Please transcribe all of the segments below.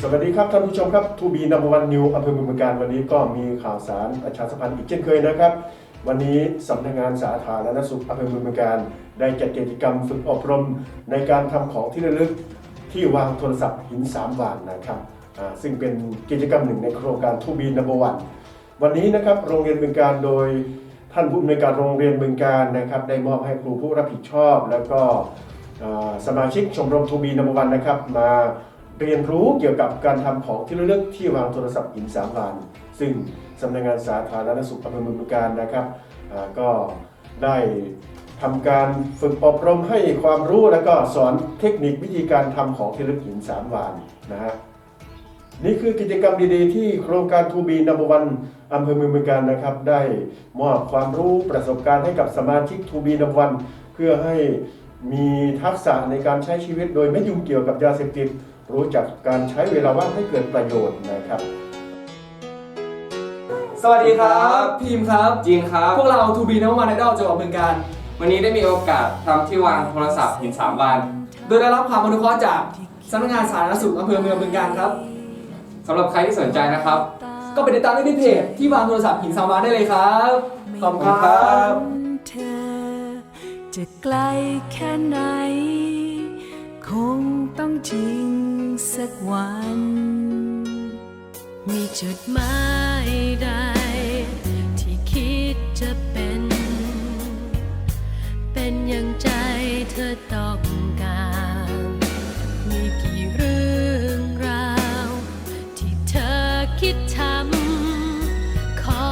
สวัสดีครับท่านผู้ชมครับทูบีนัมวันนิวอำเภอเมืองบึงการวันนี้ก็มีข่าวสารประชาสัมพันธ์อีกเช่นเคยนะครับ วันนี้สำนักงานสาธารณสุขอำเภอเมืองบึงการ ได้จัดกิจกรรมฝึกอบรม ในการทำของที่ระลึกที่วางโทรศัพท์หินสามวานนะครับซึ่งเป็นกิจกรรมหนึ่งในโครงการทูบีนัมวันวันนี้นะครับโรงเรียนบึงการโดยท่านผู้อำนวยการโรงเรียนบึงการนะครับ ได้มอบให้ครูผู้รับผิดชอบ แล้วก็สมาชิกชมรมทูบีนัมวันนะครับมา เรียนรู้เกี่ยวกับการทำของที่ระลึกที่วางโทรศัพท์หินสามวาน ซึ่งสำนักงานสาธารณสุขอำเภอเมืองบึงการนะครับก็ได้ทำการฝึกอบรมให้ความรู้แล้วก็สอนเทคนิควิธีการทำของที่ระลึกหินสามวานนะฮะนี่คือกิจกรรมดีๆ ที่โครงการทูบีนัมวันอำเภอเมืองบึงการนะครับ ได้มอบความรู้ประสบการณ์ให้กับสมาชิกทูบีนัมวันเพื่อให้มีทักษะในการใช้ชีวิตโดยไม่ยุ่งเกี่ยวกับยาเสพติด รู้จักการใช้เวลาว่างให้เกิดประโยชน์นะครับ สวัสดีครับพีมครับ จริงครับ พวกเราทูบีนัมวันไอดอลจังหวัดบึงการ วันนี้ได้มีโอกาสทำที่วางโทรศัพท์หินสามวันโดยได้รับความอนุเคราะห์จากสำนักงานสาธารณสุขอำเภอเมืองบึงการครับ สำหรับใครที่สนใจนะครับ ก็ไปติดตามได้ที่เพจที่วางโทรศัพท์หินสามวานได้เลยครับขอบคุณครับ เธอ จะไกลแค่ไหน คงต้องจริง สักวัน มีจุดหมายใด ที่คิดจะเป็น เป็นอย่างใจเธอต้องการ มีกี่เรื่องราว ที่เธอคิดทำ ขอ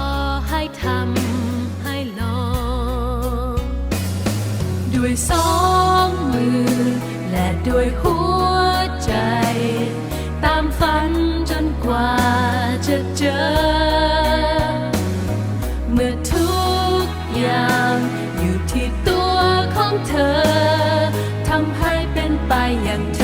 ให้ทำให้ลอง ด้วยสองมือ และด้วยหัว เมื่อทุกอย่างอยู่ที่ตัวของเธอทำให้เป็นไปอย่างเธอ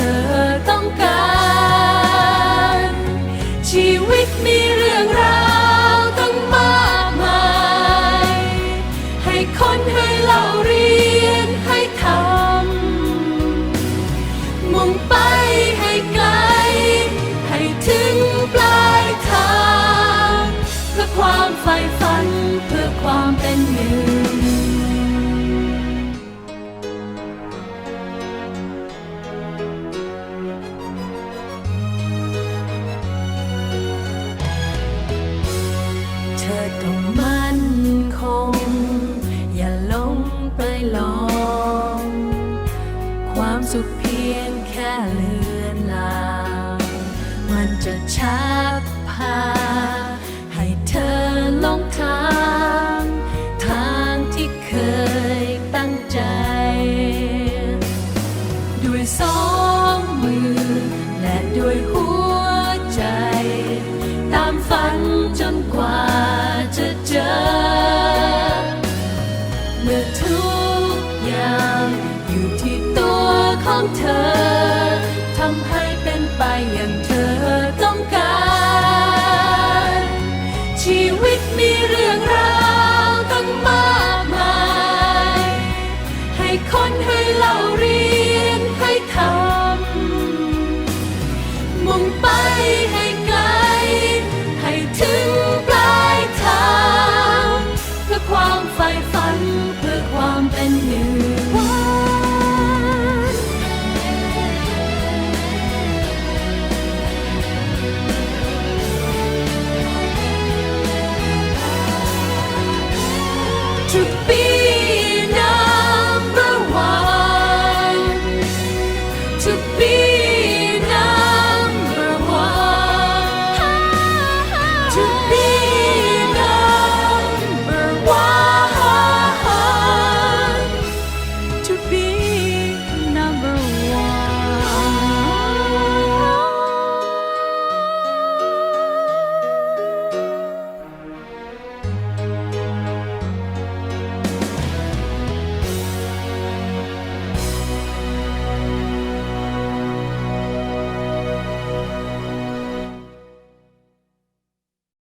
ความใฝ่ฝัน เพื่อความเป็นหนึ่งเธอต้องมั่นคง อย่าหลงไปลอง ความสุขเพียงแค่เลือนลางมันจะชักพา ของเธอทำให้เป็นไปอย่างเธอต้องการ ชีวิตมีเรื่องราวตั้งมากมาย ให้คนให้เราเรียนให้ทำมุ่งไป to be